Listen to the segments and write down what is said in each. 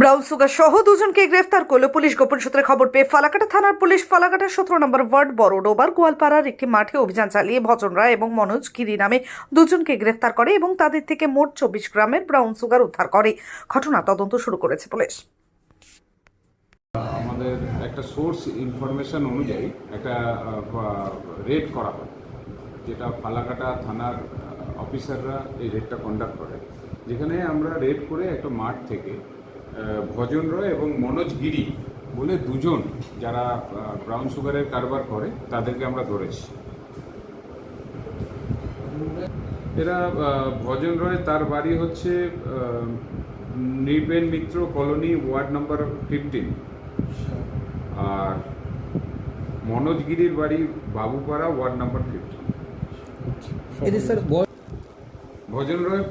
Brown sugar সহ দুজনকে গ্রেফতার করল পুলিশ। গোপন সূত্রে খবর পেয়ে ফালাকাটা থানার পুলিশ ফালাকাটা সতেরো নম্বর ওয়ার্ড বড়ডোবার গোয়ালপাড়ার একটি মাঠে অভিযান চালিয়ে ভজন রায় এবং মনোজ গিরি নামে দুজনকে গ্রেফতার করে এবং তাদের থেকে মোট চব্বিশ গ্রামের ব্রাউন সুগার উদ্ধার করে। ঘটনা তদন্ত শুরু করেছে পুলিশ। আমাদের একটা সোর্স ইনফরমেশন অনুযায়ী একটা রেড করা হয়, যেটা ফালাকাটা থানার অফিসাররা এই রেডটা কন্ডাক্ট করে। যেখানে আমরা রেড করে একটা মাঠ থেকে ভজন রয় এবং মনোজ গিরি বলে দুজন যারা ব্রাউন সুগারের কারবার করে তাদেরকে আমরা ধরেছি এরা ভজন রয় তার বাড়ি হচ্ছে Nripen Mitra colony ward number fifteen আর মনোজ গিরির বাড়ি Babupara ward number fifteen Bhajan Roy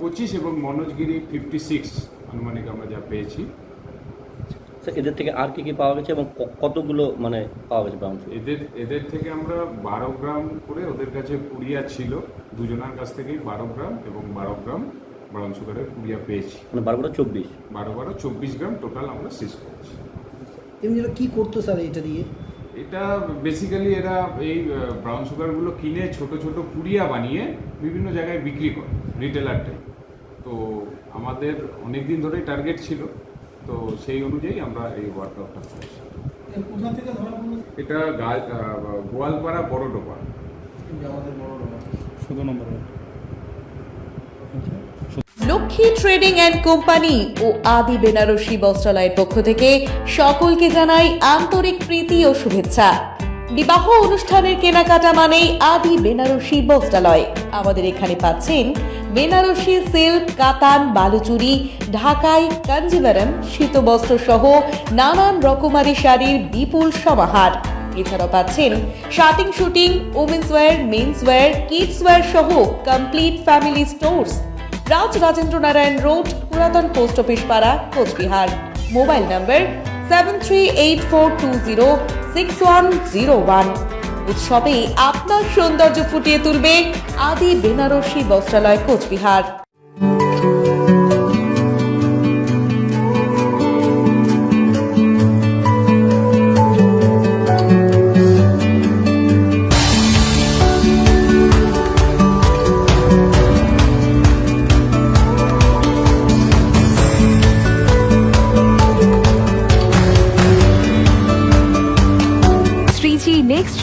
পঁচিশ এবং মনোজ গিরি ফিফটি সিক্স আনুমানিক আমরা যা পেয়েছি। স্যার এদের থেকে আর কি কি পাওয়া গেছে এবং কতগুলো মানে পাওয়া গেছে ব্রাউন এদের এদের থেকে আমরা বারো গ্রাম করে ওদের কাছে পুড়িয়া ছিল। দুজনের কাছ থেকেই বারো গ্রাম এবং বারো গ্রাম ব্রাউন সুগারের পুড়িয়া পেয়েছি। মানে বারো বারো চব্বিশ? বারো বারো চব্বিশ গ্রাম টোটাল আমরা শেষ করেছি। এমনি এরা কি করতো স্যার এটা দিয়ে? এটা বেসিক্যালি এরা এই ব্রাউন সুগারগুলো কিনে ছোট ছোট পুড়িয়া বানিয়ে বিভিন্ন জায়গায় বিক্রি করে রিটেলার টাইপ তো আমাদের অনেক দিন ধরেই টার্গেট ছিল তো সেই অনুযায়ী আমরা এই ওয়ার্কআউটটা করেছি। এটা গোয়ালপাড়া বড়ডোবা। যে বড় লক্ষ্মী ট্রেডিং অ্যান্ড কোম্পানি ও আদি বেনারসি বস্ত্রালয়ের পক্ষ থেকে সকলকে জানাই আন্তরিক প্রীতি ও শুভেচ্ছা। বিবাহ অনুষ্ঠানের কেনাকাটা মানেই আদি বেনারসি বস্ত্রালয়। আমাদের এখানে পাচ্ছেন বেনারসি সিল্ক, কাতান, বালুচুরি, ঢাকাই কাঞ্জিভারম শীতবস্ত্র সহ নানান রকমারি শাড়ির বিপুল সমাহার। এছাড়াও পাচ্ছেন shirting suiting women's wear men's wear kids wear সহ complete family stores Raj Rajendra Narayan road, পুরাতন পোস্ট অফিস পাড়া, Coochbehar. Mobile number seven three eight four two zero six one zero one উৎসবে আপনার সৌন্দর্য ফুটিয়ে তুলবে আদি বেনারসি বস্ত্রালয় কোচবিহার।